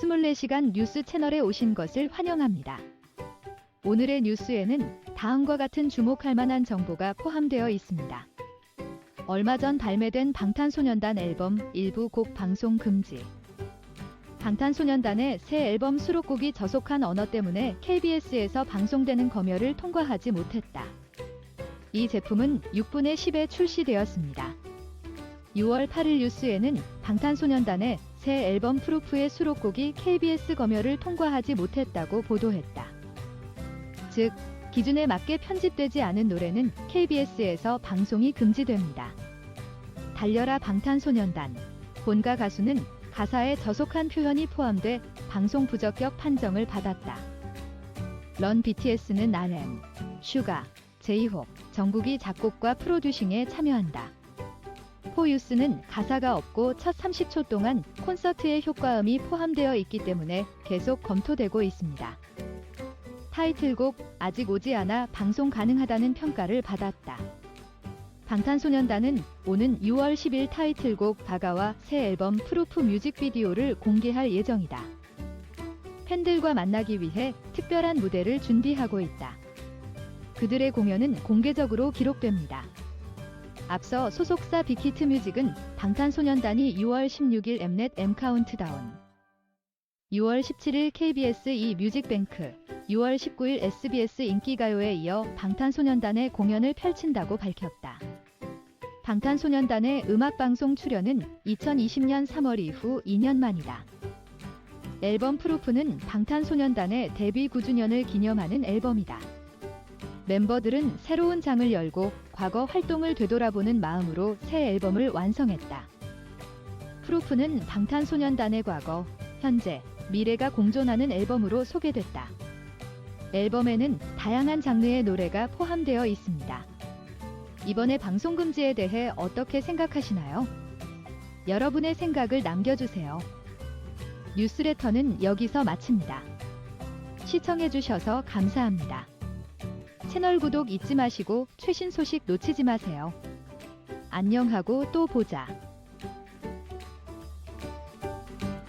24시간 뉴스 채널에 오신 것을 환영합니다. 오늘의 뉴스에는 다음과 같은 주목할 만한 정보가 포함되어 있습니다. 얼마 전 발매된 방탄소년단 앨범 일부 곡 방송 금지. 방탄소년단의 새 앨범 수록곡이 저속한 언어 때문에 KBS에서 방송되는 검열을 통과하지 못했다. 이 제품은 6분의 10에 출시되었습니다. 6월 8일 뉴스에는 방탄소년단의 새 앨범 프루프의 수록곡이 KBS 검열을 통과하지 못했다고 보도했다. 즉, 기준에 맞게 편집되지 않은 노래는 KBS에서 방송이 금지됩니다. 달려라 방탄소년단. 본가 가수는 가사에 저속한 표현이 포함돼 방송 부적격 판정을 받았다. 런 BTS는 RM, 슈가, 제이홉, 정국이 작곡과 프로듀싱에 참여한다. 포유스는 가사가 없고 첫 30초 동안 콘서트의 효과음이 포함되어 있기 때문에 계속 검토되고 있습니다. 타이틀곡 아직 오지 않아 방송 가능하다는 평가를 받았다. 방탄소년단은 오는 6월 10일 타이틀곡 다가와 새 앨범 프루프 뮤직비디오를 공개할 예정이다. 팬들과 만나기 위해 특별한 무대를 준비하고 있다. 그들의 공연은 공개적으로 기록됩니다. 앞서 소속사 빅히트 뮤직은 방탄소년단이 6월 16일 엠넷 M 카운트다운, 6월 17일 KBS 이 뮤직뱅크, 6월 19일 SBS 인기가요에 이어 방탄소년단의 공연을 펼친다고 밝혔다. 방탄소년단의 음악방송 출연은 2020년 3월 이후 2년 만이다. 앨범 프루프는 방탄소년단의 데뷔 9주년을 기념하는 앨범이다. 멤버들은 새로운 장을 열고 과거 활동을 되돌아보는 마음으로 새 앨범을 완성했다. 프루프는 방탄소년단의 과거, 현재, 미래가 공존하는 앨범으로 소개됐다. 앨범에는 다양한 장르의 노래가 포함되어 있습니다. 이번에 방송 금지에 대해 어떻게 생각하시나요? 여러분의 생각을 남겨주세요. 뉴스레터는 여기서 마칩니다. 시청해주셔서 감사합니다. 채널 구독 잊지 마시고 최신 소식 놓치지 마세요. 안녕하고 또 보자.